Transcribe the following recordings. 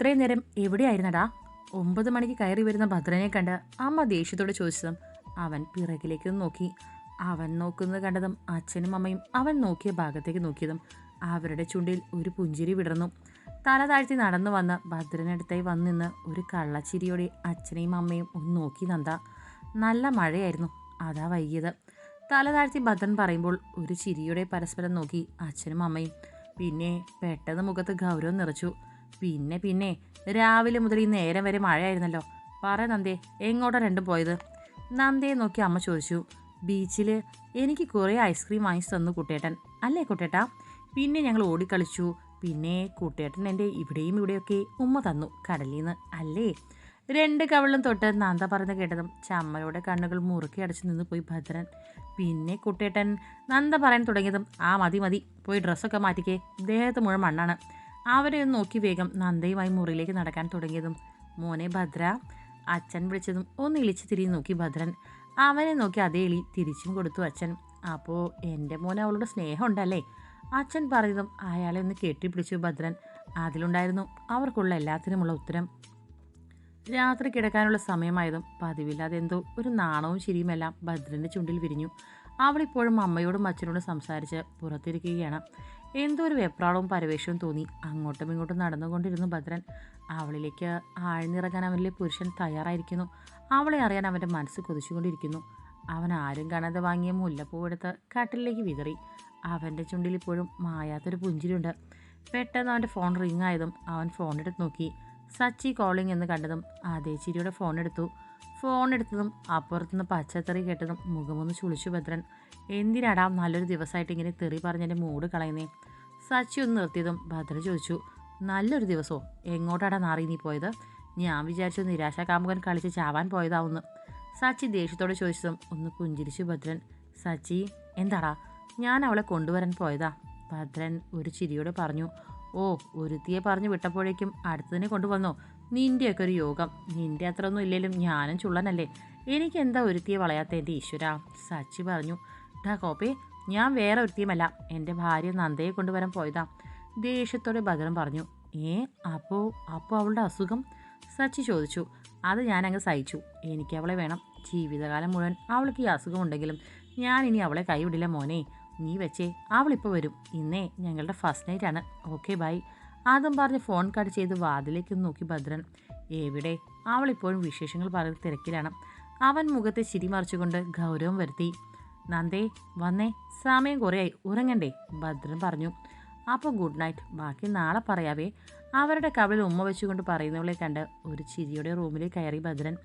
ഇത്രയും നേരം എവിടെയായിരുന്നടാ? ഒമ്പത് മണിക്ക് കയറി വരുന്ന ഭദ്രനെ കണ്ട് അമ്മ ദേഷ്യത്തോടെ ചോദിച്ചതും അവൻ പിറകിലേക്ക് നോക്കി. അവൻ നോക്കുന്നത് കണ്ടതും അച്ഛനും അമ്മയും അവൻ നോക്കിയ ഭാഗത്തേക്ക് നോക്കിയതും അവരുടെ ചുണ്ടിൽ ഒരു പുഞ്ചിരി വിടർന്നു. തല താഴ്ത്തി നടന്നു വന്ന് ഭദ്രനടുത്തായി വന്നിന്ന് ഒരു കള്ളച്ചിരിയോടെ അച്ഛനെയും അമ്മയും ഒന്ന് നോക്കി നന്ദ. നല്ല മഴയായിരുന്നു. അതാ വൈകിയത്. തല താഴ്ത്തി ഭദ്രൻ പറയുമ്പോൾ ഒരു ചിരിയോടെ പരസ്പരം നോക്കി അച്ഛനും അമ്മയും. പിന്നെ പെട്ടെന്ന് മുഖത്ത് ഗൗരവം നിറച്ചു. പിന്നെ പിന്നെ. രാവിലെ മുതൽ ഈ നേരം വരെ മഴയായിരുന്നല്ലോ. പറ നന്ദേ എങ്ങോട്ടാ രണ്ടും പോയത്? നന്ദേ നോക്കി അമ്മ ചോദിച്ചു. ബീച്ചിൽ എനിക്ക് കുറേ ഐസ്ക്രീം വാങ്ങിച്ചു തന്നു കുട്ടേട്ടൻ. അല്ലേ കുട്ടേട്ടാ? പിന്നെ ഞങ്ങൾ ഓടിക്കളിച്ചു. പിന്നെ കുട്ടേട്ടൻ എന്റെ ഇവിടെയും ഇവിടെയൊക്കെ ഉമ്മ തന്നു കടലിൽ നിന്ന് അല്ലേ? രണ്ട് കവളും തൊട്ട് നന്ദ പറഞ്ഞ് കേട്ടതും ചമ്മയുടെ കണ്ണുകൾ മുറുക്കി അടച്ചു നിന്ന് പോയി ഭദ്രൻ. പിന്നെ കുട്ടേട്ടൻ നന്ദ പറയാൻ തുടങ്ങിയതും ആ മതി മതി. പോയി ഡ്രസ്സൊക്കെ മാറ്റിക്കേ. ദേഹത്ത് മുഴുവൻ മണ്ണാണ്. അവരെ ഒന്ന് നോക്കി വേഗം നന്ദയുമായി മുറിയിലേക്ക് നടക്കാൻ തുടങ്ങിയതും മോനെ ഭദ്ര അച്ഛൻ വിളിച്ചതും ഒന്ന് ഇളിച്ച് തിരിഞ്ഞ് നോക്കി ഭദ്രൻ. അവനെ നോക്കി അതേ ഇളി തിരിച്ചും കൊടുത്തു അച്ഛൻ. അപ്പോൾ എന്റെ മോനെ അവളോട് സ്നേഹമുണ്ടല്ലേ? അച്ഛൻ പറഞ്ഞതും അയാളെ ഒന്ന് കെട്ടിപ്പിടിച്ചു ഭദ്രൻ. അതിലുണ്ടായിരുന്നു അവർക്കുള്ള എല്ലാത്തിനുമുള്ള ഉത്തരം. രാത്രി കിടക്കാനുള്ള സമയമായതും പതിവില്ലാതെ എന്തോ ഒരു നാണവും ശരിയുമെല്ലാം ഭദ്രന്റെ ചുണ്ടിൽ വിരിഞ്ഞു. അവളിപ്പോഴും അമ്മയോടും അച്ഛനോടും സംസാരിച്ച് പുറത്തിരിക്കുകയാണ്. എന്തോ ഒരു വെപ്രാളവും പരവേശവും തോന്നി. അങ്ങോട്ടും ഇങ്ങോട്ടും നടന്നുകൊണ്ടിരുന്നു ഭദ്രൻ അവളിലേക്ക് ആഴ്ന്നിറങ്ങാൻ അവനിലെ പുരുഷൻ തയ്യാറായിരിക്കുന്നു. അവളെ അറിയാൻ അവന്റെ മനസ്സ് കൊതിച്ചുകൊണ്ടിരിക്കുന്നു. അവൻ ആരും കാണാതെ വാങ്ങിയ മുല്ലപ്പൂവെടുത്ത് കട്ടിലേക്ക് വിതറി. അവന്റെ ചുണ്ടിൽ ഇപ്പോഴും മായാത്തൊരു പുഞ്ചിരിയുണ്ട്. പെട്ടെന്ന് അവന്റെ ഫോൺ റിങ് ആയതും അവൻ ഫോണെടുത്ത് നോക്കി. സച്ചി കോളിംഗ് എന്ന് കണ്ടതും അതേ ചിരിയുടെ ഫോൺ എടുത്തു. ഫോൺ എടുത്തതും അപ്പുറത്തുനിന്ന് പച്ചത്തെറി കേട്ടതും മുഖമൊന്ന് ചുളിച്ചു ഭദ്രൻ. എന്തിനാടാ നല്ലൊരു ദിവസമായിട്ട് ഇങ്ങനെ തെറി പറഞ്ഞെന്റെ മൂഡ് കളയുന്നേ? സച്ചി ഒന്ന് നിർത്തിയതും ഭദ്ര ചോദിച്ചു നല്ലൊരു ദിവസമോ എങ്ങോട്ടാടാ നാറി നീ പോയത്? ഞാൻ വിചാരിച്ചു നിരാശ കാമുകൻ കളിച്ച് ചാവാൻ പോയതാവുന്ന്. സച്ചി ദേഷ്യത്തോടെ ചോദിച്ചതും ഒന്ന് പുഞ്ചിരിച്ചു ഭദ്രൻ സച്ചി എന്താടാ? ഞാൻ അവളെ കൊണ്ടുവരാൻ പോയതാ. ഭദ്രൻ ഒരു ചിരിയോടെ പറഞ്ഞു ഓ ഒരുത്തിയെ പറഞ്ഞു വിട്ടപ്പോഴേക്കും അടുത്തതിനെ കൊണ്ടുവന്നോ? നിന്റെയൊക്കെ ഒരു യോഗം. നിന്റെ അത്ര ഒന്നും ഇല്ലെങ്കിലും ഞാനും ചുള്ളനല്ലേ? എനിക്ക് എന്താ ഒരുത്തിയെ വളയാത്ത എന്റെ ഈശ്വര? സച്ചി പറഞ്ഞു ഡാ കോപ്പി ഞാൻ വേറെ ഒരുത്തിയുമല്ല. എന്റെ ഭാര്യ നന്ദയെ കൊണ്ടുവരാൻ പോയതാ. ദേഷ്യത്തോടെ ഭദ്രം പറഞ്ഞു ഏ അപ്പോൾ അപ്പോൾ അവളുടെ അസുഖം? സച്ചി ചോദിച്ചു അത് ഞാനങ്ങ് സഹിച്ചു. എനിക്ക് അവളെ വേണം. ജീവിതകാലം മുഴുവൻ അവൾക്ക് ഈ അസുഖമുണ്ടെങ്കിലും ഞാൻ ഇനി അവളെ കൈവിടില്ല മോനെ. നീ വെച്ചേ. അവളിപ്പോൾ വരും. ഇന്നേ ഞങ്ങളുടെ ഫസ്റ്റ് നൈറ്റ് ആണ് ഓക്കെ ബൈ. ആദ്യം പറഞ്ഞ് ഫോൺ കട്ട് ചെയ്ത് വാതിലേക്ക് നോക്കി ഭദ്രൻ. എവിടെ? അവളിപ്പോഴും വിശേഷങ്ങൾ പറയുന്ന തിരക്കിലാണ്. അവൻ മുഖത്തെ ചിരി മറിച്ചുകൊണ്ട് ഗൗരവം വരുത്തി. നന്ദേ വന്നേ. സമയം കുറേയായി. ഉറങ്ങണ്ടേ? ഭദ്രൻ പറഞ്ഞു. അപ്പോൾ ഗുഡ് നൈറ്റ്. ബാക്കി നാളെ പറയാവേ. അവരുടെ കവിളിൽ ഉമ്മ വെച്ചുകൊണ്ട് പറയുന്നവളെ കണ്ട് ഒരു ചിരിയുടെ റൂമിലേക്ക് കയറി ഭദ്രൻ.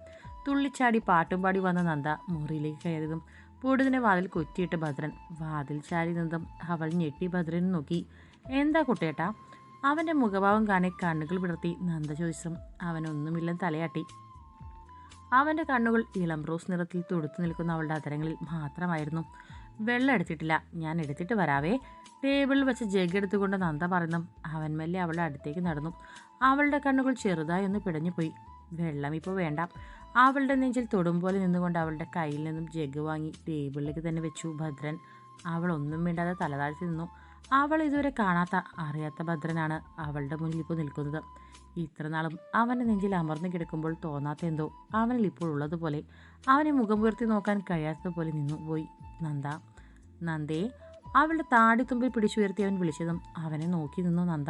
തുള്ളിച്ചാടി പാട്ടും പാടി വന്ന നന്ദ മുറിയിലേക്ക് കയറിയതും പൊടുതിനെ വാതിൽ കൊറ്റിയിട്ട് ഭദ്രൻ വാതിൽ ചാരി നിന്നും അവൾ ഞെട്ടി ഭദ്രനും നോക്കി. എന്താ കുട്ടേട്ടാ അവന്റെ മുഖഭാവം കാണി കണ്ണുകൾ വിടർത്തി നന്ദ ചോദിച്ചും അവനൊന്നുമില്ലെന്ന് തലയാട്ടി. അവന്റെ കണ്ണുകൾ ഇളം റോസ് നിറത്തിൽ തുടുത്തു നിൽക്കുന്ന അവളുടെ അതരങ്ങളിൽ മാത്രമായിരുന്നു. വെള്ളം എടുത്തിട്ടില്ല ഞാൻ എടുത്തിട്ട് വരാവേ. ടേബിളിൽ വെച്ച് ജഗ് എടുത്തുകൊണ്ട് നന്ദ പറയുന്നു. അവൻ മെല്ലെ അവളുടെ അടുത്തേക്ക് നടന്നു. അവളുടെ കണ്ണുകൾ ചെറുതായി ഒന്ന് പിടഞ്ഞുപോയി. വെള്ളം ഇപ്പോൾ വേണ്ട. അവളുടെ നെഞ്ചിൽ തൊടും പോലെ നിന്നുകൊണ്ട് അവളുടെ കയ്യിൽ നിന്നും ജഗ് വാങ്ങി ടേബിളിലേക്ക് തന്നെ വെച്ചു ഭദ്രൻ. അവൾ ഒന്നും വേണ്ടാതെ തലതാഴ്ത്തി നിന്നു. അവൾ ഇതുവരെ കാണാത്ത അറിയാത്ത ഭദ്രനാണ് അവളുടെ മുന്നിൽ ഇപ്പോൾ നിൽക്കുന്നത്. ഇത്രനാളും അവന്റെ നെഞ്ചിൽ അമർന്നു കിടക്കുമ്പോൾ തോന്നാത്ത എന്തോ അവനിൽ ഇപ്പോൾ ഉള്ളതുപോലെ അവനെ മുഖം ഉയർത്തി നോക്കാൻ കഴിയാത്തതുപോലെ നിന്നു പോയി നന്ദ. നന്ദേ അവളുടെ താടിത്തുമ്പിൽ പിടിച്ചുയർത്തി അവൻ വിളിച്ചതും അവനെ നോക്കി നിന്നു നന്ദ.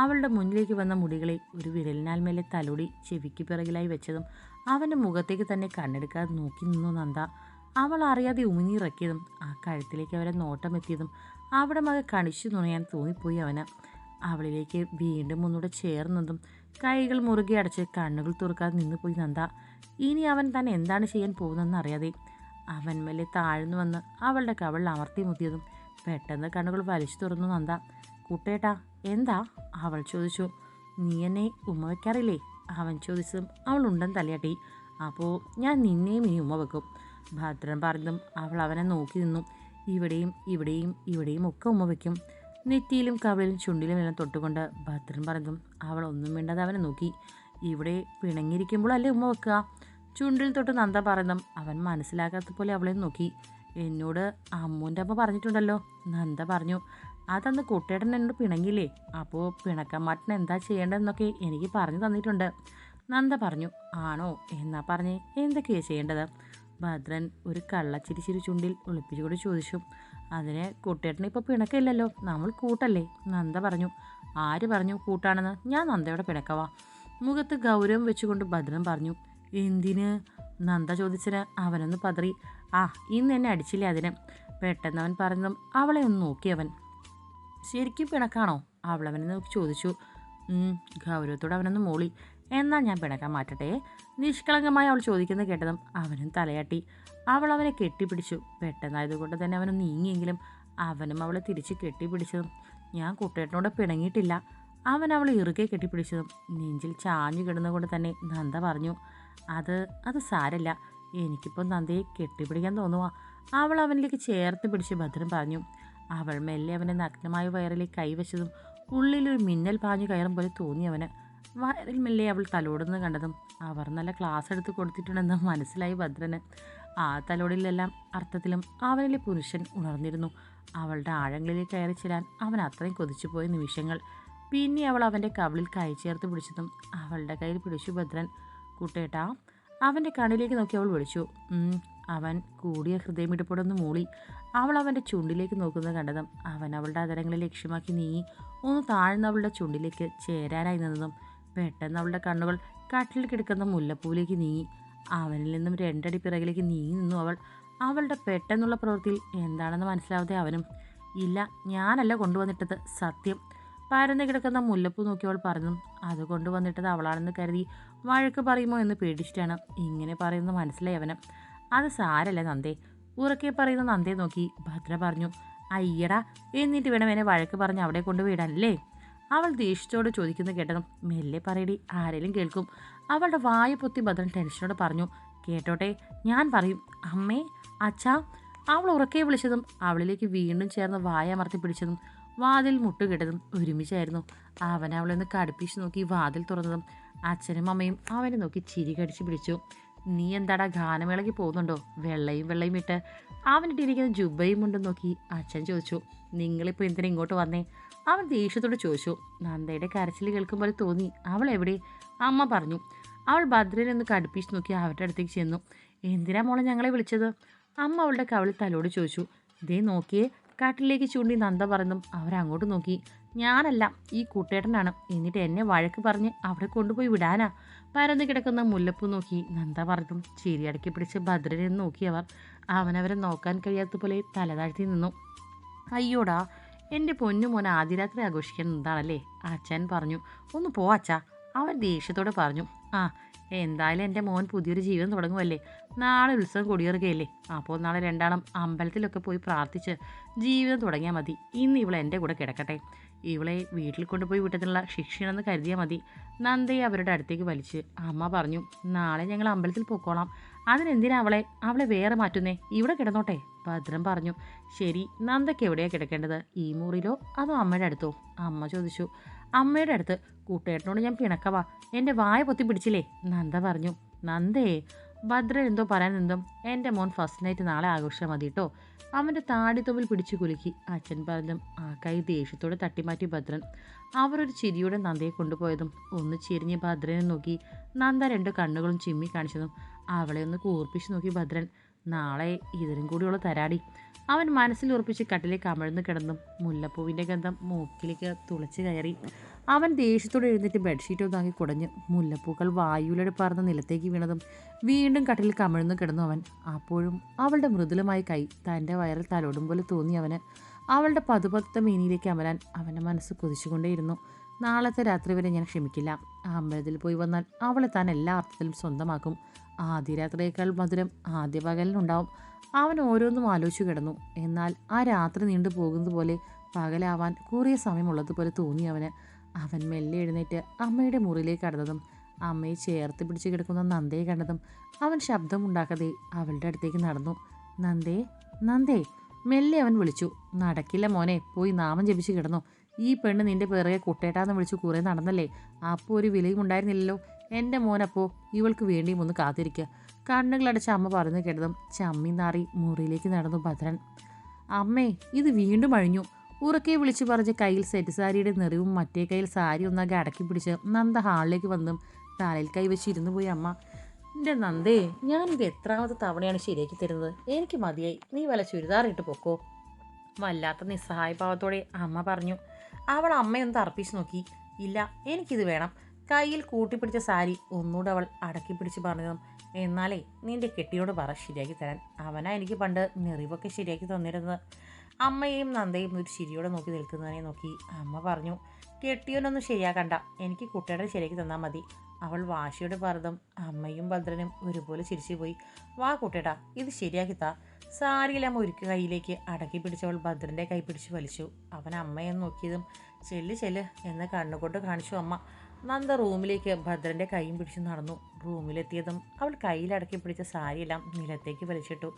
അവളുടെ മുന്നിലേക്ക് വന്ന മുടികളെ ഒരു വിരലിനാൽ മേലെ തലോടി ചെവിക്ക് പിറകിലായി വെച്ചതും അവന്റെ മുഖത്തേക്ക് തന്നെ കണ്ണെടുക്കാതെ നോക്കി നിന്നു നന്ദ. അവൾ അറിയാതെ ഉമിനിറക്കിയതും ആ കഴുത്തിലേക്ക് അവരെ നോട്ടമെത്തിയതും അവിടെ മകൾ കണിച്ചു നുണയാൻ തോന്നിപ്പോയി അവന്. അവളിലേക്ക് വീണ്ടും ഒന്നുകൂടെ ചേർന്നതും കൈകൾ മുറുകെ അടച്ച് കണ്ണുകൾ തുറക്കാതെ നിന്നുപോയി നന്ദ. ഇനി അവൻ തന്നെ എന്താണ് ചെയ്യാൻ പോകുന്നതെന്ന് അറിയാതെ അവൻ മേലെ താഴ്ന്നു വന്ന് അവളുടെ കവളിൽ അമർത്തി മുത്തിയതും പെട്ടെന്ന് കണ്ണുകൾ വലിച്ചു തുറന്നു നന്ദ. കുട്ടേട്ടാ എന്താ? അവൾ ചോദിച്ചു. നീ എന്നെ ഉമ്മ വയ്ക്കാറില്ലേ അവൻ ചോദിച്ചതും അവൾ ഉണ്ടെന്ന് തലയാട്ടി. അപ്പോൾ ഞാൻ നിന്നെയും ഇനി ഉമ്മ വെക്കും. ഭദ്രൻ പറഞ്ഞതും അവൾ അവനെ നോക്കി നിന്നു. ഇവിടെയും ഇവിടെയും ഇവിടെയും ഒക്കെ ഉമ്മ വയ്ക്കും നെറ്റിയിലും കവളിലും ചുണ്ടിലും എല്ലാം തൊട്ടുകൊണ്ട് ഭദ്രൻ പറഞ്ഞതും അവൾ ഒന്നും മിണ്ടാതെ അവനെ നോക്കി. ഇവിടെ പിണങ്ങിയിരിക്കുമ്പോഴല്ലേ ഉമ്മ വെക്കുക? ചുണ്ടിൽ തൊട്ട് നന്ദ പറഞ്ഞതും അവൻ മനസ്സിലാക്കാത്ത പോലെ അവളെ നോക്കി. എന്നോട് അമ്മൂന്റെ അമ്മ പറഞ്ഞിട്ടുണ്ടല്ലോ. നന്ദ പറഞ്ഞു അതന്ന് കുട്ടേട്ടൻ എന്നോട് പിണങ്ങില്ലേ അപ്പോൾ പിണക്കം മാറ്റിന് എന്താ ചെയ്യേണ്ടതെന്നൊക്കെ എനിക്ക് പറഞ്ഞു തന്നിട്ടുണ്ട്. നന്ദ പറഞ്ഞു ആണോ? എന്നാ പറഞ്ഞേ എന്തൊക്കെയാ ചെയ്യേണ്ടത്? ഭദ്രൻ ഒരു കള്ളച്ചിരിച്ചിരി ചുണ്ടിൽ ഒളിപ്പിച്ചുകൂടി ചോദിച്ചു അതിന് കുട്ടേട്ടന് ഇപ്പോൾ പിണക്കില്ലല്ലോ നമ്മൾ കൂട്ടല്ലേ? നന്ദ പറഞ്ഞു ആര് പറഞ്ഞു കൂട്ടാണെന്ന്? ഞാൻ നന്ദയുടെ പിണക്കവാ. മുഖത്ത് ഗൗരവം വെച്ചുകൊണ്ട് ഭദ്രൻ പറഞ്ഞു എന്തിന്? നന്ദ ചോദിച്ചതിന് അവനൊന്ന് പതറി ആ ഇന്ന് എന്നെ അടിച്ചില്ലേ അതിന്? പെട്ടെന്ന് അവൻ പറഞ്ഞതും അവളെ ഒന്ന് നോക്കിയവൻ ശരിക്കും പിണക്കാണോ? അവളവനെന്ന് ചോദിച്ചു. ഗൗരവത്തോട് അവനൊന്ന് മൂളി. എന്നാൽ ഞാൻ പിണക്കാൻ മാറ്റട്ടെ? നിഷ്കളങ്കമായി അവൾ ചോദിക്കുന്നത് കേട്ടതും അവനും തലയാട്ടി. അവൾ അവനെ കെട്ടിപ്പിടിച്ചു. പെട്ടെന്നായതുകൊണ്ട് തന്നെ അവനൊന്ന് നീങ്ങിയെങ്കിലും അവനും അവളെ തിരിച്ച് കെട്ടിപ്പിടിച്ചതും ഞാൻ കുട്ടേട്ടനോട് പിണങ്ങിയിട്ടില്ല. അവൻ അവളെ ഇറുകെ കെട്ടിപ്പിടിച്ചതും നെഞ്ചിൽ ചാഞ്ഞു കിടന്നുകൊണ്ട് തന്നെ നന്ദ പറഞ്ഞു അത് അത് സാരല്ല. എനിക്കിപ്പോൾ നന്ദയെ കെട്ടിപ്പിടിക്കാൻ തോന്നുവാ. അവൾ അവനിലേക്ക് ചേർത്ത് പിടിച്ച് ഭദ്രൻ പറഞ്ഞു അവൾ മെല്ലെ അവന്റെ നഗ്നമായ വയറിലേക്ക് കൈവച്ചതും ഉള്ളിലൊരു മിന്നൽ പാഞ്ഞു കയറും പോലെ തോന്നി അവന്. വയറിൽ മെല്ലെ അവൾ തലോടുന്നത് കണ്ടതും അവർ നല്ല ക്ലാസ് എടുത്ത് കൊടുത്തിട്ടുണ്ടെന്ന് മനസ്സിലായി ഭദ്രന്. ആ തലോടിലെല്ലാം അർത്ഥത്തിലും അവനിലെ പുരുഷൻ ഉണർന്നിരുന്നു. അവളുടെ ആഴങ്ങളിലേക്ക് കയറി ചെല്ലാൻ അവൻ അത്രയും കൊതിച്ചുപോയ നിമിഷങ്ങൾ. പിന്നെ അവൾ അവന്റെ കവിളിൽ കൈ ചേർത്ത് പിടിച്ചതും അവളുടെ കയ്യിൽ പിടിച്ചു ഭദ്രൻ. കുട്ടേട്ടാ അവന്റെ കണ്ണിലേക്ക് നോക്കി അവൾ വിളിച്ചു. അവൻ കൂടിയ ഹൃദയമിടിപ്പോടൊന്ന് മൂളി. അവൾ അവന്റെ ചുണ്ടിലേക്ക് നോക്കുന്നത് കണ്ടതും അവൻ അവളുടെ അതരങ്ങളെ ലക്ഷ്യമാക്കി നീങ്ങി ഒന്ന് താഴ്ന്ന അവളുടെ ചുണ്ടിലേക്ക് ചേരാനായി നിന്നതും പെട്ടെന്ന് അവളുടെ കണ്ണുകൾ കട്ടിൽ കിടക്കുന്ന മുല്ലപ്പൂവിലേക്ക് നീങ്ങി. അവനിൽ നിന്നും രണ്ടടി പിറകിലേക്ക് നീങ്ങി നിന്നു അവൾ. അവളുടെ പെട്ടെന്നുള്ള പ്രവൃത്തിയിൽ എന്താണെന്ന് മനസ്സിലാവാതെ അവനും ഇല്ല ഞാനല്ല കൊണ്ടുവന്നിട്ടത് സത്യം. പരന്ന് കിടക്കുന്ന മുല്ലപ്പൂ നോക്കി അവൾ പറഞ്ഞു അത് കൊണ്ടുവന്നിട്ടത് അവളാണെന്ന് കരുതി വഴക്ക് പറയുമോ എന്ന് പേടിച്ചിട്ടാണ്. ഇങ്ങനെ പറയുന്നത് മനസ്സിലായി അവന്. അത് സാരല്ല നന്ദേ. ഉറക്കെ പറയുന്ന നന്ദേ നോക്കി ഭദ്ര പറഞ്ഞു അയ്യടാ എന്നിട്ട് വേണം എന്നെ വഴക്ക് പറഞ്ഞ് അവിടെ കൊണ്ടുപോയിടാനല്ലേ അവൾ ദേഷ്യത്തോട് ചോദിക്കുന്നു കേട്ടതും മെല്ലെ പറയടി ആരെങ്കിലും കേൾക്കും. അവളുടെ വായ പൊത്തി ഭദ്രൻ ടെൻഷനോട് പറഞ്ഞു കേട്ടോട്ടെ ഞാൻ പറയും അമ്മേ അച്ഛാ. അവൾ ഉറക്കെ വിളിച്ചതും അവളിലേക്ക് വീണ്ടും ചേർന്ന് വായ അമർത്തി പിടിച്ചതും വാതിൽ മുട്ടുകെട്ടതും ഒരുമിച്ചായിരുന്നു. അവൻ അവളെ ഒന്ന് കടുപ്പിച്ച് നോക്കി വാതിൽ തുറന്നതും അച്ഛനും അമ്മയും അവനെ നോക്കി ചിരി കടിച്ചു പിടിച്ചു. നീ എന്താടാ ഗാനമേളയ്ക്ക് പോകുന്നുണ്ടോ? വെള്ളയും വെള്ളയും ഇട്ട്. അവനിട്ടിരിക്കുന്ന ജുബയും ഉണ്ടെന്ന് നോക്കി അച്ഛൻ ചോദിച്ചു നിങ്ങളിപ്പോൾ എന്തിനാ ഇങ്ങോട്ട് വന്നേ? അവൻ ദേഷ്യത്തോട് ചോദിച്ചു നന്ദയുടെ കരച്ചിൽ കേൾക്കുമ്പോൾ തോന്നി. അവൾ എവിടെ? അമ്മ പറഞ്ഞു അവൾ ഭദ്രനെ ഒന്ന് കടുപ്പിച്ച് നോക്കി അവരുടെ അടുത്തേക്ക് ചെന്നു. എന്തിനാ മോളെ ഞങ്ങളെ വിളിച്ചത്? അമ്മ അവളുടെ കവളിൽ തലോട് ചോദിച്ചു ദേ നോക്കിയേ കാട്ടിലേക്ക് ചൂണ്ടി നന്ദ പറഞ്ഞതും അവരങ്ങോട്ട് നോക്കി. ഞാനല്ല ഈ കൂട്ടേട്ടനാണ്. എന്നിട്ട് എന്നെ വഴക്ക് പറഞ്ഞ് അവിടെ കൊണ്ടുപോയി വിടാനാ? പരന്ന് കിടക്കുന്ന മുല്ലപ്പൂ നോക്കി നന്ദ പറഞ്ഞു ചിരിയടക്കി പിടിച്ച് ഭദ്രനെ നോക്കി അവർ. അവനവരെ നോക്കാൻ കഴിയാത്ത പോലെ തലതാഴ്ത്തി നിന്നു. അയ്യോടാ എന്റെ പൊന്നു മോൻ ആദ്യ രാത്രി ആഘോഷിക്കാൻ എന്താണല്ലേ അച്ഛൻ പറഞ്ഞു ഒന്ന് പോ അച്ഛാ. അവൻ ദേഷ്യത്തോടെ പറഞ്ഞു ആ എന്തായാലും എന്റെ മോൻ പുതിയൊരു ജീവൻ തുടങ്ങുമല്ലേ നാളെ ഉത്സവം കൊടിയേറുകയല്ലേ? അപ്പോൾ നാളെ രണ്ടാളും അമ്പലത്തിലൊക്കെ പോയി പ്രാർത്ഥിച്ച് ജീവിതം തുടങ്ങിയാൽ മതി. ഇന്ന് ഇവളെ എന്റെ കൂടെ കിടക്കട്ടെ. ഇവളെ വീട്ടിൽ കൊണ്ടുപോയി വിട്ടതിനുള്ള ശിക്ഷയാണെന്ന് കരുതിയാൽ മതി. നന്ദയെ അവരുടെ അടുത്തേക്ക് വലിച്ച് അമ്മ പറഞ്ഞു നാളെ ഞങ്ങൾ അമ്പലത്തിൽ പൊക്കോളാം. അതിനെന്തിനാ അവളെ? അവളെ വേറെ മാറ്റുന്നേ. ഇവിടെ കിടന്നോട്ടെ ഭദ്രം പറഞ്ഞു. ശരി നന്ദയ്ക്ക് എവിടെയാണ് കിടക്കേണ്ടത്? ഈ മുറിയിലോ അതോ അമ്മയുടെ അടുത്തോ? അമ്മ ചോദിച്ചു. അമ്മയുടെ അടുത്ത്. കൂട്ടുകാരനോട് ഞാൻ പിണക്കവാ. എന്റെ വായ പൊത്തി പിടിച്ചില്ലേ? നന്ദ പറഞ്ഞു. നന്ദേ ഭദ്രൻ എന്തോ പറയാൻ നിന്നും എന്റെ മോൻ ഫസ്റ്റ് നൈറ്റ് നാളെ ആഘോഷിച്ചാൽ മതി കേട്ടോ അവന്റെ താടിത്തൊമ്പിൽ പിടിച്ചു കുലുക്കി. അച്ഛൻ പറഞ്ഞതും ആ കൈ ദേഷ്യത്തോടെ തട്ടിമാറ്റി ഭദ്രൻ. അവരൊരു ചിരിയുടെ നന്ദയെ കൊണ്ടുപോയതും ഒന്ന് ചിരിഞ്ഞ് ഭദ്രനെ നോക്കി നന്ദ രണ്ട് കണ്ണുകളും ചിമ്മി കാണിച്ചതും അവളെ ഒന്ന് കൂർപ്പിച്ച് നോക്കി ഭദ്രൻ നാളെ ഇതിനും കൂടിയുള്ള തരാടി. അവൻ മനസ്സിൽ ഉറപ്പിച്ച് കട്ടിലേക്ക് അമഴ്ന്ന് കിടന്നും. മുല്ലപ്പൂവിന്റെ ഗന്ധം മൂക്കിലേക്ക് തുളച്ച് കയറി. അവൻ ദേഷ്യത്തോടെ എഴുന്നേറ്റ് ബെഡ്ഷീറ്റ് ഒന്നാക്കി കുടഞ്ഞ്. മുല്ലപ്പൂക്കൾ വായുവിലൂടെ പറന്ന് നിലത്തേക്ക് വീണതും വീണ്ടും കട്ടിൽ കമിഴ്ന്നു കിടന്നു അവൻ. അപ്പോഴും അവളുടെ മൃദുലമായ കൈ തന്റെ വയറിൽ തലോടും പോലെ തോന്നി അവന്. അവളുടെ പതുപത്ത മീനിയിലേക്ക് അമരാൻ അവന്റെ മനസ്സ് കൊതിച്ചുകൊണ്ടേയിരുന്നു. നാളത്തെ രാത്രി വരെ ഞാൻ ക്ഷമിക്കില്ല. ആ അമ്പലത്തിൽ പോയി വന്നാൽ അവളെ താൻ എല്ലാ അർത്ഥത്തിലും സ്വന്തമാക്കും. ആദ്യ രാത്രിയേക്കാൾ മധുരം ആദ്യ പകലിനുണ്ടാവും. അവൻ ഓരോന്നും ആലോചിച്ചു കിടന്നു. എന്നാൽ ആ രാത്രി നീണ്ടു പോകുന്നത് പോലെ പകലാവാൻ കുറേ സമയമുള്ളതുപോലെ തോന്നി അവന്. അവൻ മെല്ലെ എഴുന്നേറ്റ് അമ്മയുടെ മുറിയിലേക്ക് കടന്നതും അമ്മയെ ചേർത്ത് പിടിച്ച് കിടക്കുന്ന നന്ദയെ കണ്ടതും അവൻ ശബ്ദമുണ്ടാക്കാതെ അവളുടെ അടുത്തേക്ക് നടന്നു. നന്ദേ നന്ദേ മെല്ലെ അവൻ വിളിച്ചു. നടക്കില്ല മോനെ പോയി നാമം ജപിച്ച് കിടന്നു. ഈ പെണ്ണ് നിന്റെ പിറകെ കുട്ടേട്ടാന്ന് വിളിച്ച് കുറേ നടന്നല്ലേ? അപ്പോൾ ഒരു വിലയും ഉണ്ടായിരുന്നില്ലല്ലോ. എന്റെ മോനപ്പോൾ ഇവൾക്ക് വേണ്ടിയും ഒന്ന് കാത്തിരിക്കുക കണ്ണുകളടച്ച അമ്മ പറഞ്ഞു കേട്ടതും ചമ്മി നാറി മുറിയിലേക്ക് നടന്നു ഭദ്രൻ. അമ്മേ ഇത് വീണ്ടും അഴിഞ്ഞു. ഉറക്കെ വിളിച്ചു പറഞ്ഞ് കയ്യിൽ സെറ്റ് സാരിയുടെ നിറവും മറ്റേ കയ്യിൽ സാരി ഒന്നാകെ അടക്കി പിടിച്ച് നന്ദ ഹാളിലേക്ക് വന്നും തലയിൽ കൈവച്ച് ഇരുന്നു പോയി അമ്മ. എന്റെ നന്ദേ ഞാനിത് എത്രാമത്തെ തവണയാണ് ശരിയാക്കി തരുന്നത്? എനിക്ക് മതിയായി. നീ വല്ല ചുരിദാർ ഇട്ട് പൊക്കോ. വല്ലാത്ത നിസ്സഹായഭാവത്തോടെ അമ്മ പറഞ്ഞു. അവൾ അമ്മയൊന്ന് തർപ്പിച്ച് നോക്കി. ഇല്ല എനിക്കിത് വേണം. കയ്യിൽ കൂട്ടിപ്പിടിച്ച സാരി ഒന്നുകൂടെ അവൾ അടക്കി പിടിച്ച് പറഞ്ഞതും എന്നാലേ നിന്റെ കെട്ടിയോട് പറ ശരിയാക്കി തരാൻ. അവനാ എനിക്ക് പണ്ട് നെറിവൊക്കെ ശരിയാക്കി തന്നിരുന്നത്. അമ്മയെയും നന്ദയും ഒരു ചിരിയോടെ നോക്കി നിൽക്കുന്നതിനെ നോക്കി അമ്മ പറഞ്ഞു കെട്ടിയോനൊന്നും ശരിയാക്കണ്ട. എനിക്ക് കുട്ടിയുടെ ശരിയാക്കി തന്നാൽ മതി. അവൾ വാശിയോട് പറഞ്ഞതും അമ്മയും ഭദ്രനും ഒരുപോലെ ചിരിച്ചുപോയി. വാ കുട്ടേടാ ഇത് ശരിയാക്കി താ. സാരിയിലമ്മ ഒരുക്ക് കയ്യിലേക്ക് അടക്കി പിടിച്ചവൾ ഭദ്രന്റെ കൈ പിടിച്ച് വലിച്ചു. അവൻ അമ്മയെ നോക്കിയതും ചെല്ല് ചെല്ല് എന്ന് കണ്ണുകൊണ്ട് കാണിച്ചു അമ്മ. നന്ദ റൂമിലേക്ക് ഭദ്രന്റെ കൈയും പിടിച്ച് നടന്നു. റൂമിലെത്തിയതും അവൾ കയ്യിലടക്കി പിടിച്ച സാരിയെല്ലാം നിലത്തേക്ക് വലിച്ചിട്ടു.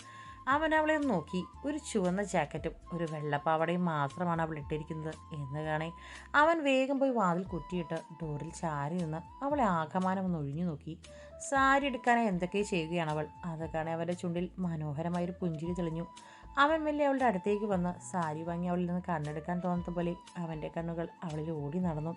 അവൻ അവളെ നോക്കി. ഒരു ചുവന്ന ജാക്കറ്റും ഒരു വെള്ളപ്പാവടയും മാത്രമാണ് അവൾ ഇട്ടിരിക്കുന്നത്. എന്ന് കാണേ അവൻ വേഗം പോയി വാതിൽ കുറ്റിയിട്ട് ഡോറിൽ ചാരി നിന്ന് അവളെ ആകമാനം ഒന്ന് ഒഴിഞ്ഞു നോക്കി. സാരി എടുക്കാനായി എന്തൊക്കെ ചെയ്യുകയാണ് അവൾ? അത് കാണേ അവന്റെ ചുണ്ടിൽ മനോഹരമായൊരു പുഞ്ചിരി തെളിഞ്ഞു. അവൻ മെല്ലെ അവളുടെ അടുത്തേക്ക് വന്ന് സാരി വാങ്ങി അവളിൽ നിന്ന് കണ്ണെടുക്കാൻ തോന്നുന്ന പോലെ അവന്റെ കണ്ണുകൾ അവളിൽ ഓടി നടന്നു.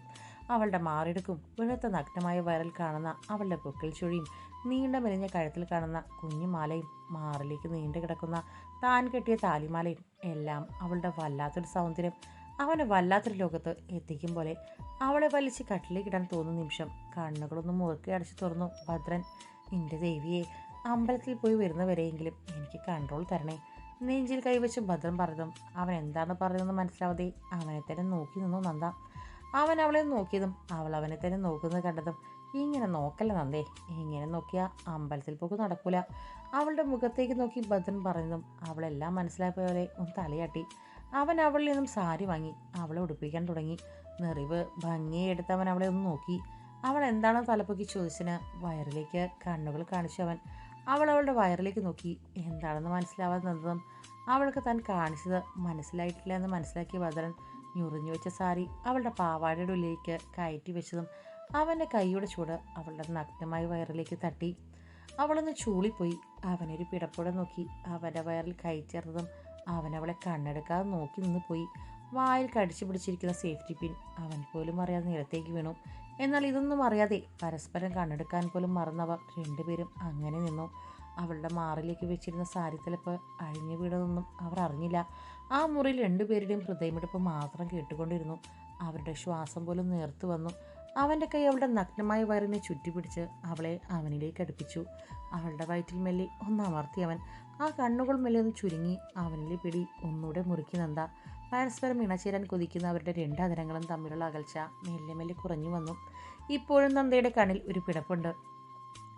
അവളുടെ മാറിടുക്കും വെളുത്ത നഗ്നമായ വയറിൽ കാണുന്ന അവളുടെ പൊക്കിൽ ചുഴിയും നീണ്ട മെലിഞ്ഞ കഴുത്തിൽ കാണുന്ന കുഞ്ഞുമാലയും മാറിലേക്ക് നീണ്ടു കിടക്കുന്ന താൻ കെട്ടിയ താലിമാലയും എല്ലാം അവളുടെ വല്ലാത്തൊരു സൗന്ദര്യം അവനെ വല്ലാത്തൊരു ലോകത്ത് എത്തിക്കും പോലെ അവളെ വലിച്ച് കട്ടിലേക്കിടാൻ തോന്നുന്ന നിമിഷം കണ്ണുകളൊന്നും മുറുക്കി അടച്ചു തുറന്നു. ഭദ്രൻ എന്റെ ദേവിയെ അമ്പലത്തിൽ പോയി വരുന്നവരെയെങ്കിലും എനിക്ക് കൺട്രോൾ തരണേ. നെഞ്ചിൽ കൈവച്ച് ഭദ്രൻ പറഞ്ഞതും അവൻ എന്താണ് പറഞ്ഞതെന്ന് മനസ്സിലാവാതെ അവനെ തന്നെ നോക്കി നിന്നു നന്ദ. അവൻ അവളെ നോക്കിയതും അവൾ അവനെ തന്നെ നോക്കുന്നത് കണ്ടതും ഇങ്ങനെ നോക്കല്ല നന്ദേ. ഇങ്ങനെ നോക്കിയാൽ അമ്പലത്തിൽ പോക്ക് നടക്കൂല. അവളുടെ മുഖത്തേക്ക് നോക്കി ഭദ്രൻ പറഞ്ഞതും അവളെല്ലാം മനസ്സിലായ പോലെ ഒന്ന് തലയാട്ടി. അവൻ അവളിൽ നിന്നും സാരി വാങ്ങി അവളെ ഉടുപ്പിക്കാൻ തുടങ്ങി. നിറിവ് ഭംഗിയെടുത്ത് അവൻ അവളെ ഒന്ന് നോക്കി. അവൾ എന്താണോ തലപ്പൊക്കി ചോദിച്ചതിന് വയറിലേക്ക് കണ്ണുകൾ കാണിച്ചവൻ അവൾ അവളുടെ വയറിലേക്ക് നോക്കി. എന്താണെന്ന് മനസ്സിലാവാതെ നിന്നതും അവൾക്ക് താൻ കാണിച്ചത് മനസ്സിലായിട്ടില്ല എന്ന് മനസ്സിലാക്കിയ ഭദ്രൻ ഞുറിഞ്ഞു വെച്ച സാരി അവളുടെ പാവാടയുടെ ഉള്ളിലേക്ക് കയറ്റി വെച്ചതും അവന്റെ കൈയുടെ ചൂട് അവളുടെ നഗ്നമായ വയറിലേക്ക് തട്ടി. അവളൊന്ന് ചൂളിപ്പോയി. അവനൊരു പിടപ്പോടെ നോക്കി. അവന്റെ വയറിൽ കൈ ചേർന്നതും അവളെ കണ്ണെടുക്കാതെ നോക്കി നിന്ന് പോയി. വായിൽ കടിച്ചു പിടിച്ചിരിക്കുന്ന സേഫ്റ്റി പിൻ അവൻ പോലും അറിയാതെ നിലത്തേക്ക് വീണു. എന്നാൽ ഇതൊന്നും അറിയാതെ പരസ്പരം കണ്ണെടുക്കാൻ പോലും മറന്നവർ രണ്ടുപേരും അങ്ങനെ നിന്നു. അവളുടെ മാറിലേക്ക് വെച്ചിരുന്ന സാരിത്തലപ്പ് അഴിഞ്ഞു വീണതൊന്നും അവർ അറിഞ്ഞില്ല. ആ മുറിയിൽ രണ്ടുപേരുടെയും ഹൃദയമിടിപ്പ് മാത്രം കേട്ടുകൊണ്ടിരുന്നു. അവരുടെ ശ്വാസം പോലും നേർത്തു വന്നു. അവന്റെ കൈ അവളുടെ നഗ്നമായ വയറിനെ ചുറ്റിപ്പിടിച്ച് അവളെ അവനിലേക്ക് അടുപ്പിച്ചു. അവളുടെ വയറ്റിൽ മെല്ലെ ഒന്ന് അമർത്തി അവൻ ആ കണ്ണുകൾ മെല്ലെ ഒന്ന് ചുരുങ്ങി അവനിലെ പിടി ഒന്നുകൂടെ മുറുക്കി നന്ദ. പരസ്പരം ഇണചേരാൻ കൊതിക്കുന്ന അവരുടെ രണ്ടാതരങ്ങളും തമ്മിലുള്ള അകൽച്ച മെല്ലെ മെല്ലെ കുറഞ്ഞു വന്നു. ഇപ്പോഴും നന്ദയുടെ കണ്ണിൽ ഒരു പിടപ്പുണ്ട്.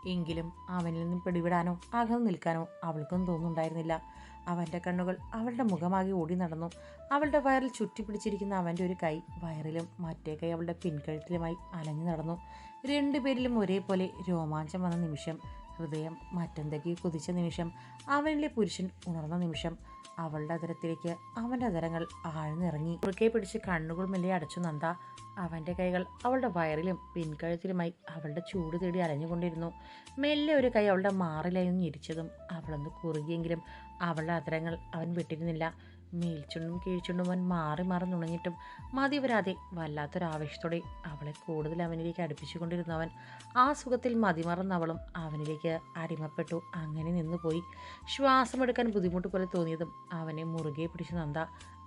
എങ്കിലും അവനിൽ നിന്നും പിടിവിടാനോ അകന്നു നിൽക്കാനോ അവൾക്കൊന്നും തോന്നുന്നുണ്ടായിരുന്നില്ല. അവന്റെ കണ്ണുകൾ അവളുടെ മുഖമാകെ ഓടി നടന്നു. അവളുടെ വയറിൽ ചുറ്റിപ്പിടിച്ചിരിക്കുന്ന അവന്റെ ഒരു കൈ വയറിലും മറ്റേ കൈ അവളുടെ പിൻകഴുത്തിലുമായി അലഞ്ഞു നടന്നു. രണ്ടുപേരിലും ഒരേപോലെ രോമാഞ്ചം വന്ന നിമിഷം ഹൃദയം മറ്റെന്തൊക്കെയോ കുതിച്ച നിമിഷം അവനിലെ പുരുഷൻ ഉണർന്ന നിമിഷം അവളുടെ അതിരത്തിലേക്ക് അവന്റെ അതരങ്ങൾ ആഴ്ന്നിറങ്ങി. കുറുക്കെ പിടിച്ച് കണ്ണുകൾ മെല്ലെ അടച്ചു നന്ദ. അവന്റെ കൈകൾ അവളുടെ വയറിലും പിൻകഴുത്തിലുമായി അവളുടെ ചൂട് തേടി അലഞ്ഞുകൊണ്ടിരുന്നു. മെല്ലെ ഒരു കൈ അവളുടെ മാറിലായി ഞെരിച്ചതും അവളൊന്ന് കുറുകിയെങ്കിലും അവളുടെ അതരങ്ങൾ അവൻ വിട്ടിരുന്നില്ല. മേൽച്ചുണ്ടും കീഴ്ച്ചുണ്ടും അവൻ മാറി മാറി നുണഞ്ഞിട്ടും മതി വരാതെ വല്ലാത്തൊരാവേശത്തോടെ അവളെ കൂടുതൽ അവനിലേക്ക് അടുപ്പിച്ചുകൊണ്ടിരുന്നവൻ ആ സുഖത്തിൽ മതിമറന്നവളും അവനിലേക്ക് അടിമപ്പെട്ടു. അങ്ങനെ നിന്നുപോയി. ശ്വാസമെടുക്കാൻ ബുദ്ധിമുട്ട് പോലെ തോന്നിയതും അവനെ മുറുകെ പിടിച്ചു നന്ദ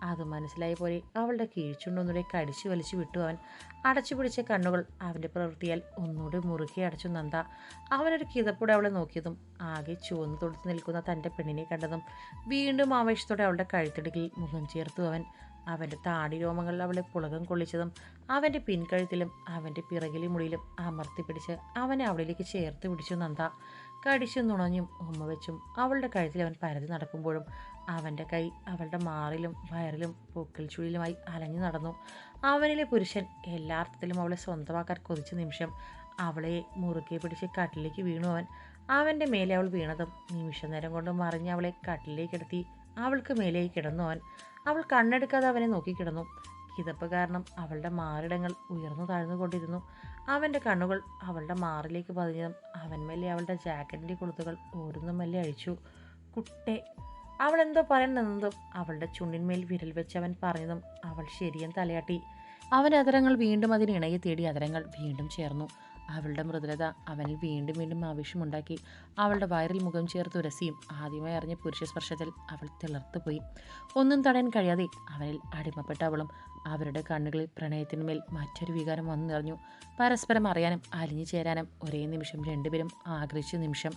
അത് മനസ്സിലായ പോലെ അവളുടെ കീഴ്ച്ചുണ്ടൊന്നുകൂടെ കടിച്ചു വലിച്ചു വിട്ടു അവൻ. അടച്ചു പിടിച്ച കണ്ണുകൾ അവന്റെ പ്രവൃത്തിയാൽ ഒന്നുകൂടി മുറുകെ അടച്ചു നന്ദ. അവനൊരു കിതപ്പോടെ അവളെ നോക്കിയതും ആകെ ചുവന്നു തൊടുത്ത് നിൽക്കുന്ന തന്റെ പെണ്ണിനെ കണ്ടതും വീണ്ടും ആവേശത്തോടെ അവളുടെ കഴുത്തിടുകിൽ മുഖം ചേർത്തു അവൻ. അവന്റെ താടി രോമങ്ങളിൽ അവളെ പുളകം കൊള്ളിച്ചതും അവന്റെ പിൻകഴുത്തിലും അവന്റെ പിറകിലെ മുടിയിലും അമർത്തിപ്പിടിച്ച് അവനെ അവളിലേക്ക് ചേർത്ത് പിടിച്ചു നന്ദ. കടിച്ചു നുണഞ്ഞും ഉമ്മ വെച്ചും അവളുടെ കഴുത്തിൽ അവൻ പരതി നടക്കുമ്പോഴും അവന്റെ കൈ അവളുടെ മാറിലും വയറിലും പൂക്കൽ ചുഴിയിലുമായി അലഞ്ഞു നടന്നു. അവനിലെ പുരുഷൻ എല്ലാ അർത്ഥത്തിലും അവളെ സ്വന്തമാക്കാൻ കൊതിച്ച നിമിഷം അവളെ മുറുകെ പിടിച്ച് കട്ടിലേക്ക് വീണു അവൻ. അവന്റെ മേലെ അവൾ വീണതും നിമിഷ നേരം കൊണ്ട് മറിഞ്ഞ് അവളെ കട്ടിലേക്ക് എടുത്തി അവൾക്ക് മേലേക്ക് കിടന്നു അവൻ. അവൾ കണ്ണെടുക്കാതെ അവനെ നോക്കിക്കിടന്നു കിതപ്പ് കാരണം അവളുടെ മാറിടങ്ങൾ ഉയർന്നു താഴ്ന്നുകൊണ്ടിരുന്നു. അവന്റെ കണ്ണുകൾ അവളുടെ മാറിലേക്ക് പതിഞ്ഞതും അവൻ മെല്ലെ അവളുടെ ജാക്കറ്റിന്റെ കൊളുത്തുകൾ ഓരോന്നും മെല്ലെ അഴിച്ചു. കുട്ടെ അവൾ എന്തോ പറയാൻ നിന്നതും അവളുടെ ചുണ്ടിന്മേൽ വിരൽ വെച്ച് അവൻ പറഞ്ഞതും അവൾ ശരിയും തലയാട്ടി. അവന്റെ അതരങ്ങൾ വീണ്ടും അതിനിണയെ തേടി അതരങ്ങൾ വീണ്ടും ചേർന്നു. അവളുടെ മൃദുലത അവനിൽ വീണ്ടും വീണ്ടും ആവശ്യമുണ്ടാക്കി അവളുടെ വയറിൽ മുഖം ചേർത്ത് ഉരസിയും ആദ്യമായി അറിഞ്ഞ പുരുഷ സ്പർശത്തിൽ അവൾ തിളർത്തുപോയി. ഒന്നും തടയാൻ കഴിയാതെ അവനിൽ അടിമപ്പെട്ട അവളും അവരുടെ കണ്ണുകളിൽ പ്രണയത്തിന്മേൽ മറ്റൊരു വികാരം വന്നു നിറഞ്ഞു. പരസ്പരം അറിയാനും അലിഞ്ഞു ചേരാനും ഒരേ നിമിഷം രണ്ടുപേരും ആഗ്രഹിച്ച നിമിഷം.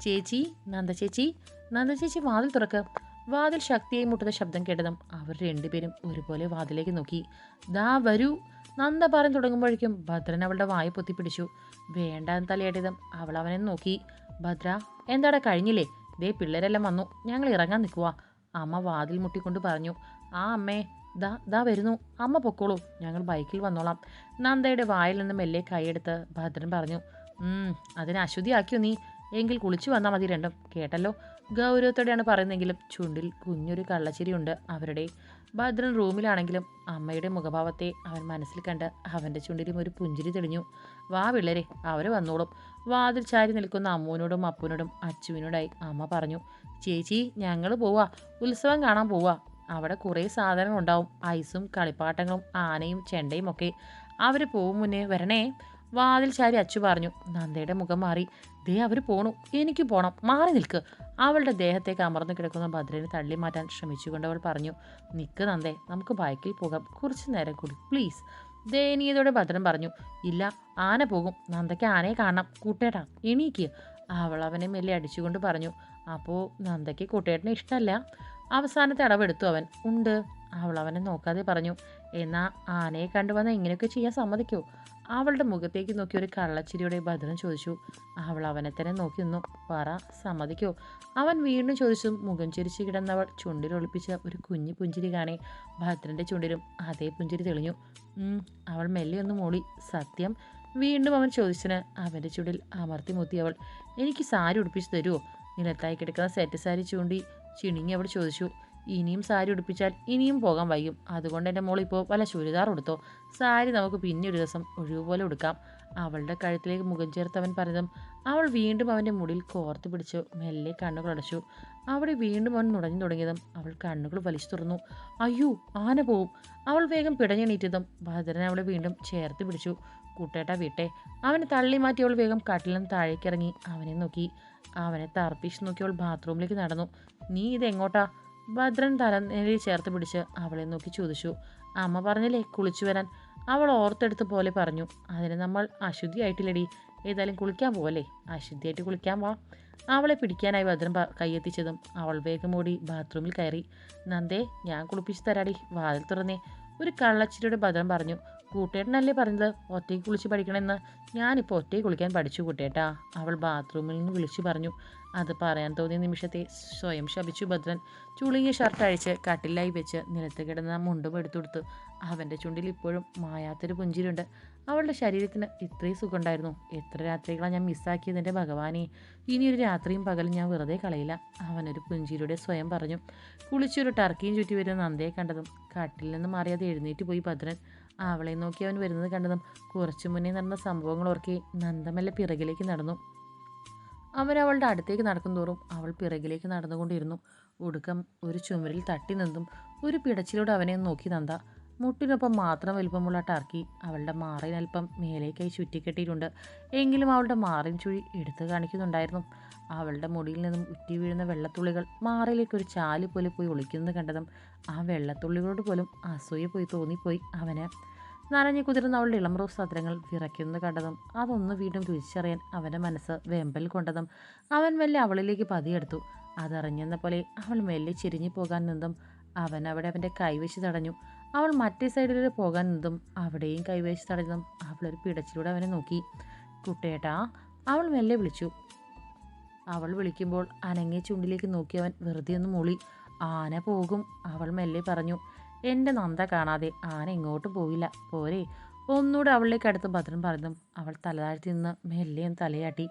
ചേച്ചി നന്ദ ചേച്ചി നന്ദ ചേച്ചി വാതിൽ തുറക്ക്. വാതിൽ ശക്തിയായി മുട്ടുന്ന ശബ്ദം കേട്ടതും അവർ രണ്ടുപേരും ഒരുപോലെ വാതിലേക്ക് നോക്കി. ദാ വരൂ. നന്ദ പറഞ്ഞു തുടങ്ങുമ്പോഴേക്കും ഭദ്രൻ അവളുടെ വായ പൊത്തിപ്പിടിച്ചു വേണ്ടാന്ന് തലയാട്ടിയതും അവൾ അവനെ നോക്കി. ഭദ്ര എന്താടാ കഴിഞ്ഞില്ലേ? ദേ പിള്ളേരെല്ലാം വന്നു. ഞങ്ങൾ ഇറങ്ങാൻ നിൽക്കുക അമ്മ വാതിൽ മുട്ടിക്കൊണ്ട് പറഞ്ഞു. ആ അമ്മേ ദാ ദാ വരുന്നു. അമ്മ പൊക്കോളൂ. ഞങ്ങൾ ബൈക്കിൽ വന്നോളാം. നന്ദയുടെ വായിൽ നിന്ന് മെല്ലെ കൈയെടുത്ത് ഭദ്രൻ പറഞ്ഞു. "ഉം, അതിനെ അശുദ്ധിയാക്കിയോ നീ? എങ്കിൽ കുളിച്ചു വന്നാൽ മതി രണ്ടും. കേട്ടല്ലോ? ഗൗരവത്തോടെയാണ് പറയുന്നതെങ്കിലും ചുണ്ടിൽ കുഞ്ഞൊരു കള്ളച്ചിരിയുണ്ട്. അവരുടെ ഭദ്രൻ റൂമിലാണെങ്കിലും അമ്മയുടെ മുഖഭാവത്തെ അവൻ മനസ്സിൽ കണ്ട് അവന്റെ ചുണ്ടിലും ഒരു പുഞ്ചിരി തെളിഞ്ഞു. വാ വിളരെ അവർ വന്നോളും. വാതിൽ ചാരി നിൽക്കുന്ന അമ്മൂനോടും അപ്പൂനോടും അച്ചുവിനോടായി അമ്മ പറഞ്ഞു ചേച്ചി ഞങ്ങൾ പോവാ. ഉത്സവം കാണാൻ പോവാ. അവിടെ കുറേ സാധനങ്ങളുണ്ടാവും ഐസും കളിപ്പാട്ടങ്ങളും ആനയും ചെണ്ടയും ഒക്കെ. അവർ പോകും മുന്നേ വരണേ. വാതിൽ ചാരി അച്ചു പറഞ്ഞു. നന്ദയുടെ മുഖം മാറി ദേ അവർ പോണു. എനിക്ക് പോണം. മാറി നിൽക്ക്. അവളുടെ ദേഹത്തേക്ക് അമർന്നു കിടക്കുന്ന ഭദ്രനെ തള്ളി മാറ്റാൻ ശ്രമിച്ചുകൊണ്ട് അവൾ പറഞ്ഞു നിക്ക് നന്ദേ നമുക്ക് ബൈക്കിൽ പോകാം. കുറച്ച് നേരം കൂടി പ്ലീസ്. ദയനീയതോടെ ഭദ്രൻ പറഞ്ഞു ഇല്ല ആന പോകും. നന്ദയ്ക്ക് ആനയെ കാണാം കൂട്ടേട്ടാ എണീക്ക്. അവൾ അവനെ മെല്ലെ അടിച്ചുകൊണ്ട് പറഞ്ഞു അപ്പോൾ നന്ദയ്ക്ക് കൂട്ടേട്ടനെ ഇഷ്ടമല്ല അവസാനത്തെ അടവെടുത്തു അവൻ ഉണ്ട്. അവൾ അവനെ നോക്കാതെ പറഞ്ഞു എന്നാൽ ആനയെ കണ്ടുവന്ന ഇങ്ങനെയൊക്കെ ചെയ്യാൻ സമ്മതിക്കോ. അവളുടെ മുഖത്തേക്ക് നോക്കി ഒരു കള്ളച്ചിരിയുടെ ഭദ്രൻ ചോദിച്ചു അവൾ അവനെ തന്നെ നോക്കി നിന്നു. പറ സമ്മതിക്കോ? അവൻ വീണ്ടും ചോദിച്ചു മുഖം ചിരിച്ച് കിടന്നവൾ ചുണ്ടിൽ ഒളിപ്പിച്ച ഒരു കുഞ്ഞു പുഞ്ചിരി കാണേ. ഭദ്രന്റെ ചുണ്ടിലും അതേ പുഞ്ചിരി തെളിഞ്ഞു. അവൾ മെല്ലെ ഒന്ന് മൂളി. സത്യം? വീണ്ടും അവൻ ചോദിച്ചതിന് അവന്റെ ചുണ്ടിൽ അമർത്തി മുത്തി അവൾ. എനിക്ക് സാരി ഉടുപ്പിച്ച് തരുമോ നിലത്തായി കിടക്കുന്ന സെറ്റ് സാരി ചൂണ്ടി ചിണുങ്ങി അവൾ ചോദിച്ചു. ഇനിയും സാരി ഉടുപ്പിച്ചാൽ ഇനിയും പോകാൻ വൈകും. അതുകൊണ്ട് എന്റെ മോൾ ഇപ്പോൾ വല്ല ചുരിദാർ ഉടുത്തോ? സാരി നമുക്ക് പിന്നെ ഒരു ദിവസം ഒഴിവുപോലെ ഉടുക്കാം. അവളുടെ കഴുത്തിലേക്ക് മുഖം ചേർത്തവൻ പറഞ്ഞതും അവൾ വീണ്ടും അവന്റെ മുടിയിൽ കോർത്ത് പിടിച്ചു മെല്ലെ കണ്ണുകൾ അടച്ചു. അവിടെ വീണ്ടും അവൻ നുടഞ്ഞു തുടങ്ങിയതും അവൾ കണ്ണുകൾ വലിച്ചു തുറന്നു. അയ്യോ ആന പോവും. അവൾ വേഗം പിടഞ്ഞെണീറ്റതും ഭദ്രൻ അവളെ വീണ്ടും ചേർത്ത് പിടിച്ചു. കൂട്ടേട്ട വീട്ടെ. അവനെ തള്ളി മാറ്റി അവൾ വേഗം കട്ടിലും താഴേക്കിറങ്ങി അവനെ നോക്കി. അവനെ തർപ്പിച്ച് നോക്കി അവൾ ബാത്റൂമിലേക്ക് നടന്നു. നീ ഇതെങ്ങോട്ടാ? ഭദ്രൻ തലനേലിൽ ചേർത്ത് പിടിച്ച് അവളെ നോക്കി ചോദിച്ചു. അമ്മ പറഞ്ഞില്ലേ കുളിച്ചു വരാൻ? അവൾ ഓർത്തെടുത്ത് പോലെ പറഞ്ഞു. അതിന് നമ്മൾ അശുദ്ധിയായിട്ടില്ലടി. ഏതായാലും കുളിക്കാൻ പോവല്ലേ? അശുദ്ധിയായിട്ട് കുളിക്കാൻ വാ. അവളെ പിടിക്കാനായി ഭദ്രൻ കൈയെത്തിച്ചതും അവൾ വേഗം ഓടി ബാത്റൂമിൽ കയറി. നന്ദേ ഞാൻ കുളിപ്പിച്ച് തരാടി. വാതിൽ തുറന്നേ. ഒരു കള്ളച്ചിരിയുടെ ഭദ്രൻ പറഞ്ഞു. കൂട്ടേട്ടനല്ലേ പറഞ്ഞത്? ഒറ്റയ്ക്ക് കുളിച്ച് പഠിക്കണമെന്ന്. ഞാനിപ്പോൾ ഒറ്റയ്ക്ക് കുളിക്കാൻ പഠിച്ചു കൂട്ടേട്ടാ അവൾ ബാത്റൂമിൽ നിന്ന് വിളിച്ചു പറഞ്ഞു. അത് പറയാൻ തോന്നിയ നിമിഷത്തെ സ്വയം ശപിച്ചു ഭദ്രൻ. ചുളുങ്ങിയ ഷർട്ട് അഴിച്ച് കട്ടിലായി വെച്ച് നിലത്ത് കിടന്ന മുണ്ടും എടുത്തുകൊടുത്തു അവന്റെ ചുണ്ടിൽ ഇപ്പോഴും മായാത്തൊരു പുഞ്ചിരിയുണ്ട്. അവളുടെ ശരീരത്തിന് ഇത്രയും സുഖമുണ്ടായിരുന്നു. എത്ര രാത്രികളാണ് ഞാൻ മിസ്സാക്കിയതിന്റെ ഭഗവാനെ. ഇനിയൊരു രാത്രിയും പകലും ഞാൻ വെറുതെ കളയില്ല. അവനൊരു പുഞ്ചിരിയുടെ സ്വയം പറഞ്ഞു. കുളിച്ചൊരു ടർക്കിയും ചുറ്റി വരുന്ന നന്ദയെ കണ്ടതും കാട്ടിൽ നിന്ന് മാറിയാതെ എഴുന്നേറ്റ് പോയി ഭദ്രൻ. അവളെ നോക്കി അവൻ വരുന്നത് കണ്ടതും കുറച്ചു മുന്നേ നടന്ന സംഭവങ്ങൾ ഓർക്കി നന്ദമല്ല പിറകിലേക്ക് നടന്നു. അവൻ അവളുടെ അടുത്തേക്ക് നടക്കുന്തോറും അവൾ പിറകിലേക്ക് നടന്നുകൊണ്ടിരുന്നു. ഒടുക്കം ഒരു ചുമരിൽ തട്ടി നിന്നും ഒരു പിടച്ചിലൂടെ അവനെ നോക്കി നന്ദ. മുട്ടിനൊപ്പം മാത്രം വലുപ്പമുള്ള ടർക്കി അവളുടെ മാറിനൽപ്പം മേലേക്കായി ചുറ്റിക്കെട്ടിയിട്ടുണ്ട്. എങ്കിലും അവളുടെ മാറിൻ ചുഴി എടുത്തു കാണിക്കുന്നുണ്ടായിരുന്നു. അവളുടെ മുടിയിൽ നിന്നും ഉറ്റി വീഴുന്ന വെള്ളത്തുള്ളികൾ മാറിലേക്ക് ഒരു ചാൽ പോലെ പോയി ഒളിക്കുന്നത് കണ്ടതും ആ വെള്ളത്തുള്ളികളോട് പോലും അസൂയ പോയി തോന്നിപ്പോയി അവന്. നനഞ്ഞു കുതിർന്ന അവളുടെ ഇളം റോസ് സദ്രങ്ങൾ വിറയ്ക്കുന്നത് കണ്ടതും അതൊന്ന് വീണ്ടും രുചിച്ചറിയാൻ അവന്റെ മനസ്സ് വെമ്പൽ കൊണ്ടതും അവൻ മെല്ലെ അവളിലേക്ക് പതിയെടുത്തു. അതറിഞ്ഞെന്ന പോലെ അവൾ മെല്ലെ ചിരിഞ്ഞു പോകാൻ നിന്നും അവൻ അവിടെ അവന്റെ കൈവച്ച് തടഞ്ഞു. അവൾ മറ്റേ സൈഡിലൂടെ പോകാൻ നിന്നും അവിടെയും കൈവേശി തടഞ്ഞതും അവളൊരു പിടച്ചിലൂടെ അവനെ നോക്കി. കുട്ടേട്ടാ അവൾ മെല്ലെ വിളിച്ചു. അവൾ വിളിക്കുമ്പോൾ അനങ്ങിയ ചുണ്ടിലേക്ക് നോക്കി അവൻ വെറുതെ ഒന്ന് മൂളി. ആന പോകും അവൾ മെല്ലെ പറഞ്ഞു. എന്റെ നന്ദ കാണാതെ ആന ഇങ്ങോട്ട് പോയില്ല പോരെ. ഒന്നുകൂടെ അവളിലേക്ക് അടുത്ത് ഭദ്രൻ പറഞ്ഞതും അവൾ തലതാഴ്ത്തി നിന്ന് മെല്ലെ തലയാട്ടി.